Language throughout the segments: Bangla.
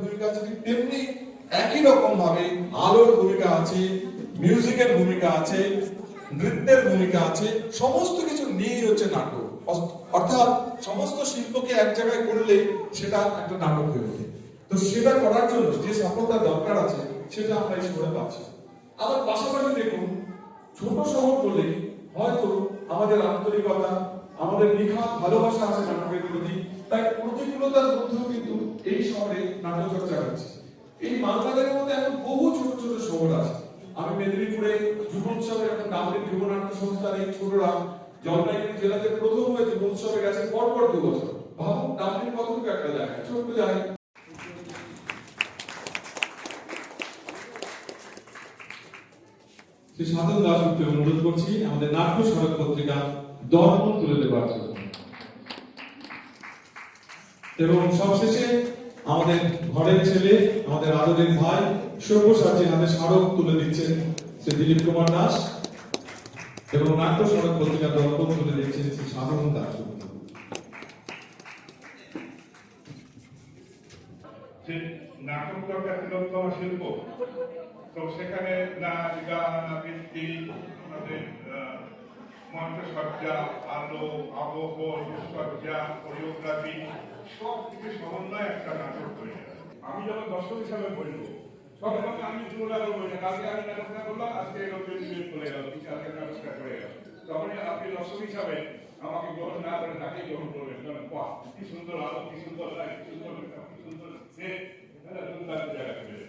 ভূমিকা আছে তেমনি একই রকম ভাবে আলোর ভূমিকা আছে মিউজিকের ভূমিকা আছে, নৃত্যের ভূমিকা আছে, সমস্ত কিছু নিয়েই হচ্ছে নাটক। অর্থাৎ সমস্ত শিল্পকে এক জায়গায় করলে সেটা একটা নাটক হয়ে ওঠে। তো সেটা করার জন্য যে সাপোর্টটা দরকার আছে, সেটা আমরা এই পাচ্ছি। আবার পাশাপাশি দেখুন, ছোট শহর বলে হয়তো আমাদের আন্তরিকতা, আমাদের নিখাত ভালোবাসা আছে নাটকের প্রতি, তাই প্রতিকূলতার মধ্যেও কিন্তু এই শহরে নাটক চর্চা হচ্ছে। এই মালবাজারের মধ্যে এখন বহু ছোট ছোট শহর আছে। আমি মেদিনীপুরে যুব উৎসবের একটা নাগরিক যুবনাট্য সংস্থার এই ছোটরা জলপাইগুড়ি জেলাতে প্রথম হয়ে যুব উৎসবে গেছে, পরপর দু বছর। ভাবুন ডাবলিন কতটুকু একটা জায়গা? ছোট্ট জায়গা শ্রী সাধন দাসগুপ্তকে অনুরোধ করছি, আমাদের নাট্য সড়ক পত্রিকা দর্পণ তুলে দেওয়ার জন্য। এবং সবশেষে আমাদের ঘরের ছেলে আমাদের আদরের ভাই সব্যসাচী আমাদের স্মারক তুলে দিচ্ছেন শ্রী দিলীপ কুমার দাস এবং নাট্য সড়ক পত্রিকা দর্পণ তুলে দিচ্ছেন শ্রী দাসগুপ্ত যে নাটক তিলোত্তম শিল্প তো সেখানে না গান আবৃত্তি আমাদের আহ, আলো আবহ রূপসজ্জা কোরিওগ্রাফি সব কিছু সমন্বয় একটা নাটক তৈরি আমি যখন দর্শক হিসাবে বলব সঙ্গে আমি তুলনা করব কালকে আমি নাটকটা করলাম আজকে লোকজন ডিবেট গেল কালকে নাটকটা করে গেল। তখন আপনি দর্শক হিসাবে আমাকে গ্রহণ না করে তাকে গ্রহণ করবেন কারণ বাহ কি সুন্দর আলো কি সুন্দর লাইট কি সুন্দর কি সুন্দর এটা দুর্দান্ত জায়গা চলে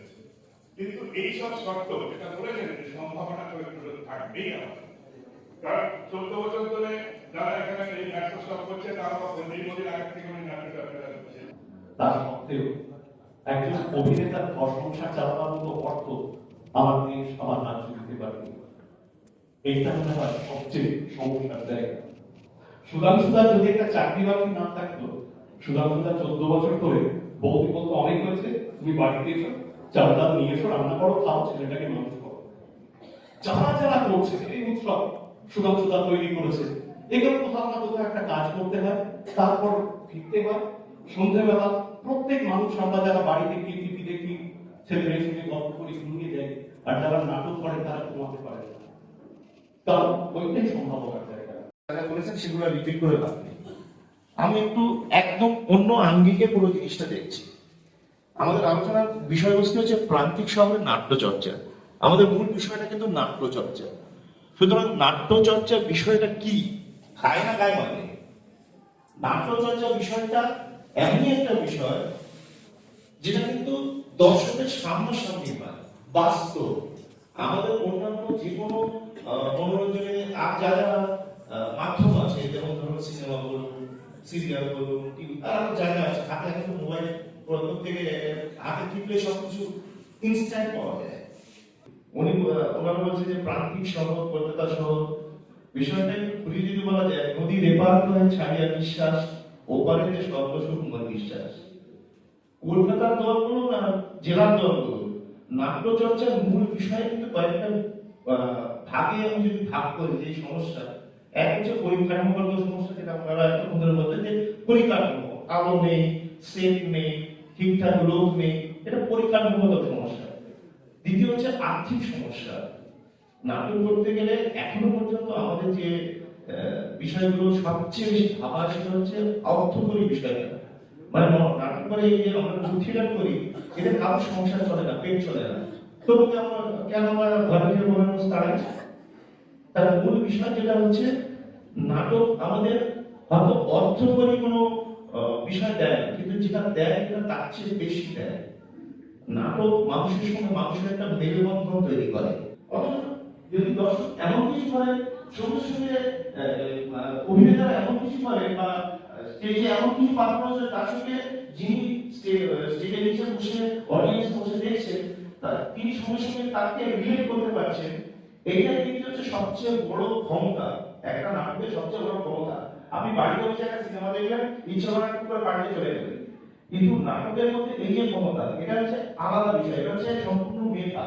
কিন্তু এই সব শর্ত যেটা বলেছেন সম্ভাবনা চরিত্র থাকবেই আমাদের। কারণ চোদ্দ বছর ধরে মনে চোদ্দ বছর ধরে বৌদি বলতো, অনেক হয়েছে, তুমি বাড়িতে এসো, চাল ডাল নিয়ে এসো, রান্না করো, খাও, ছেলেটাকে মানুষ করো। যারা যারা করছে, এই উৎসব সুধাংশুদা তৈরি করেছে। এগুলো কোথাও না কোথাও একটা কাজ করতে হয়, তারপর ফিরতে হয়। সন্ধ্যেবেলা প্রত্যেক মানুষ আমরা যারা বাড়িতে গিয়ে টিভি দেখি ছেলেমেয়ের সঙ্গে গল্প করি, ঘুমিয়ে যাই, আর যারা নাটক করে তারা ঘুমাতে পারে কারণ ওইটাই সম্ভাবনার জায়গা। যারা বলেছেন সেগুলো রিপিট করে লাভ আমি একটু একদম অন্য আঙ্গিকে পুরো জিনিসটা দেখছি। আমাদের আলোচনার বিষয়বস্তু হচ্ছে প্রান্তিক শহরের নাট্যচর্চা। আমাদের মূল বিষয়টা কিন্তু নাট্যচর্চা। সুতরাং নাট্যচর্চা বিষয়টা কি? খায় না গায়ে মানে নাট্যচর্চা বিষয়টা এমনই একটা বিষয় যেটা কিন্তু দর্শকের সামনাসামনি হয়। বাস্তব। আমাদের অন্যান্য যে কোনো আহ, মনোরঞ্জনের আর যা যা মাধ্যম আছে যেমন ধরুন সিনেমা বলুন সিরিয়াল বলুন টিভি আর জায়গা আছে হাতে এখন মোবাইল প্রত্যেকে হাতে টিপলে সবকিছু ইনস্ট্যান্ট পাওয়া যায়। উনি ওনারা বলছে যে প্রান্তিক শহর কলকাতা শহর বিষয়টা খুলে যদি বলা যায় নদীর এপার হয়ে ছাড়িয়া বিশ্বাস ওপারেতে সর্বসুখ মন বিশ্বাস কলকাতার দল বলুন না, জেলার দল বলুন নাট্যচর্চার মূল বিষয় কিন্তু কয়েকটা ভাগে আমি যদি ভাগ করি, যে সমস্যা, এক হচ্ছে পরিকাঠামোগত সমস্যা, যেটা আপনারা এতক্ষণ ধরে যে পরিকাঠামো, আলো নেই, সেট নেই, ঠিকঠাক লোক নেই, এটা পরিকাঠামোগত সমস্যা। দ্বিতীয় হচ্ছে আর্থিক সমস্যা। নাটক করতে গেলে এখনও পর্যন্ত আমাদের যে বিষয়গুলো সবচেয়ে বেশি ভাবা সেটা হচ্ছে অর্থকরী বিষয়টা। মানে নাটক করে যে আমরা থিয়েটার করি এটা কারোর সংসার চলে না, পেট চলে না। তবু আমরা, কেন আমরা ঘরে মানুষ দাঁড়াই তার মূল বিষয় যেটা হচ্ছে, নাটক আমাদের হয়তো অর্থকরী কোনো বিষয় দেয় কিন্তু যেটা দেয় সেটা তার চেয়ে বেশি দেয়। নাটক মানুষের সঙ্গে মানুষের একটা মেলবন্ধন তৈরি করে। অথচ যদি দর্শক এমন কিছু করে সঙ্গে সঙ্গে অভিনেতারা এমন কিছু করে বা স্টেজে এমন কিছু পারফরমেন্স হয় তার সঙ্গে যিনি স্টেজের নিচে বসে অডিয়েন্স বসে দেখছেন তা- তিনি সঙ্গে সঙ্গে তাকে রিলেট করতে পারছেন। এইটা কিন্তু হচ্ছে সবচেয়ে বড় ক্ষমতা, একটা নাটকের সবচেয়ে বড় ক্ষমতা। আপনি বাড়িতে বসে একটা সিনেমা দেখলেন, ইচ্ছা করে একটু করে বাড়িতে চলে গেলেন। কিন্তু নাটকের মধ্যে এই যে ক্ষমতা এটা হচ্ছে আলাদা বিষয়, এটা হচ্ছে সম্পূর্ণ মেধা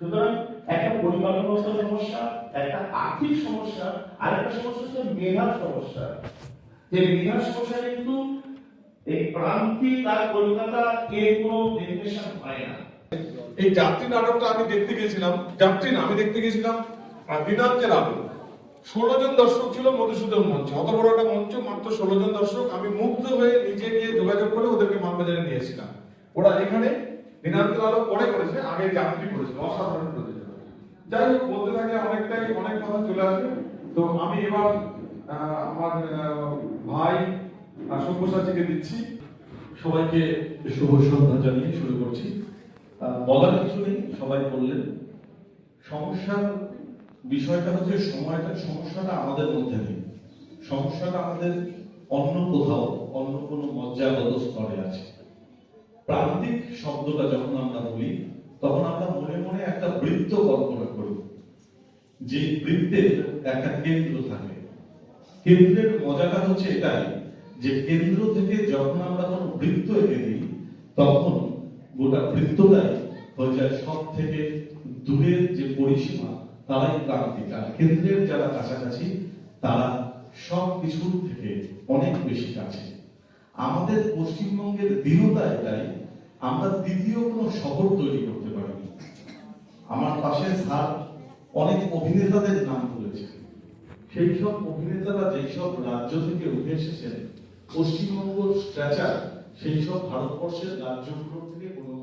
সুতরাং একটা পরিকল্পনাগত সমস্যা, একটা আর্থিক সমস্যা, আর একটা সমস্যা হচ্ছে মেধার সমস্যা। যে মেধার সমস্যা কিন্তু এই প্রান্তিক আর কলকাতা কে কোনো ডেফিনেশন হয় না। এই যাত্রী নাটকটা আমি দেখতে গেছিলাম যাত্রী না, আমি দেখতে গেছিলাম দিনাঙ্কের আলো ষোলো জন দর্শক ছিল মধুসূদন মঞ্চ। অত বড় একটা মঞ্চ, মাত্র ষোলো জন দর্শক। আমি মুগ্ধ হয়ে নিজে গিয়ে যোগাযোগ করে ওদেরকে মানবাজারে নিয়েছিলাম ওরা এখানে দিনাঙ্কের আলো পরে করেছে, আগে যাত্রী করেছে, অসাধারণ প্রযোজনা যাই হোক, বলতে থাকলে অনেকটাই, অনেক কথা চলে আসবে। তো আমি এবার আমার ভাই সব্যসাচীকে দিচ্ছি। সবাইকে শুভ সন্ধ্যা জানিয়ে শুরু করছি। বলার কিছু নেই, সবাই বললেন। সমস্যার বিষয়টা হচ্ছে সময়টা, সমস্যাটা আমাদের মধ্যে নেই। সমস্যাটা আমাদের অন্য কোথাও, অন্য কোনো মজ্জাগত স্তরে আছে। প্রান্তিক শব্দটা যখন আমরা বলি, তখন আমরা মনে মনে একটা বৃত্ত কল্পনা করি। যে বৃত্তের একটা কেন্দ্র থাকে। কেন্দ্রের মজাটা হচ্ছে এটাই যে কেন্দ্র থেকে যখন আমরা কোনো বৃত্ত এঁকে দিই, তখন গোটা বৃত্তটাই হয়ে যায় সব থেকে দূরের যে পরিসীমা তারাই প্রান্তিক আর কেন্দ্রের যারা কাছাকাছি, তারা সব কিছুর থেকে অনেক বেশি কাছে। আমাদের পশ্চিমবঙ্গের দীনতা এটাই, আমরা দ্বিতীয় কোনো শহর তৈরি করতে পারিনি। আমার পাশে স্যার অনেক অভিনেতাদের নাম বলেছে সেই সব অভিনেতারা যেই সব রাজ্য থেকে উঠে এসেছেন, পশ্চিমবঙ্গ স্ট্র্যাচার সেই সব ভারতবর্ষের রাজ্যগুলোর থেকে কোনো